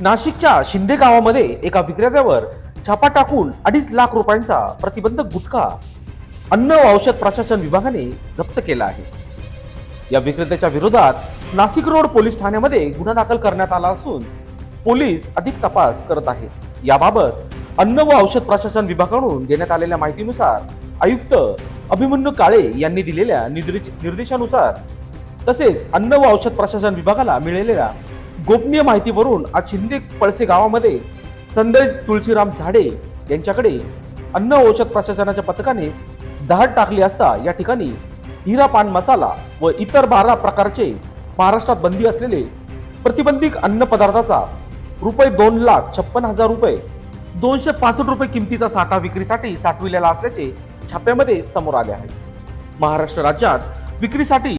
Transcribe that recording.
नाशिकच्या शिंदे गावामध्ये एका विक्रेत्यावर छापा टाकून अडीच लाख रुपयांचा प्रतिबंधक गुटखा. अन्न व औषध प्रशासन विभागाने जप्त केला आहे. या विक्रेत्याच्या विरोधात नाशिक रोड पोलीस ठाण्यामध्ये गुन्हा दाखल करण्यात आला असून पोलीस अधिक तपास करत आहेत. याबाबत अन्न व औषध प्रशासन विभागाकडून देण्यात आलेल्या माहितीनुसार आयुक्त अभिमन्यू काळे यांनी दिलेल्या निर्देश- निर्देशानुसार तसेच अन्न व औषध प्रशासन विभागाला मिळालेल्या गोपनीय माहितीवरून आज शिंदे पळसे गावामध्ये संदेश तुळशीराम झाडे यांच्याकडे अन्न औषध प्रशासनाच्या पथकाने धाड टाकली असता या ठिकाणी हिरा पान मसाला व इतर बारा प्रकारचे महाराष्ट्रात बंदी असलेले प्रतिबंधित अन्न पदार्थाचा रुपये दोन लाख छप्पन हजार रुपये दोनशे पासष्ट रुपये किमतीचा साठा विक्रीसाठी साठविलेला असल्याचे छाप्यामध्ये समोर आले आहे. महाराष्ट्र राज्यात विक्रीसाठी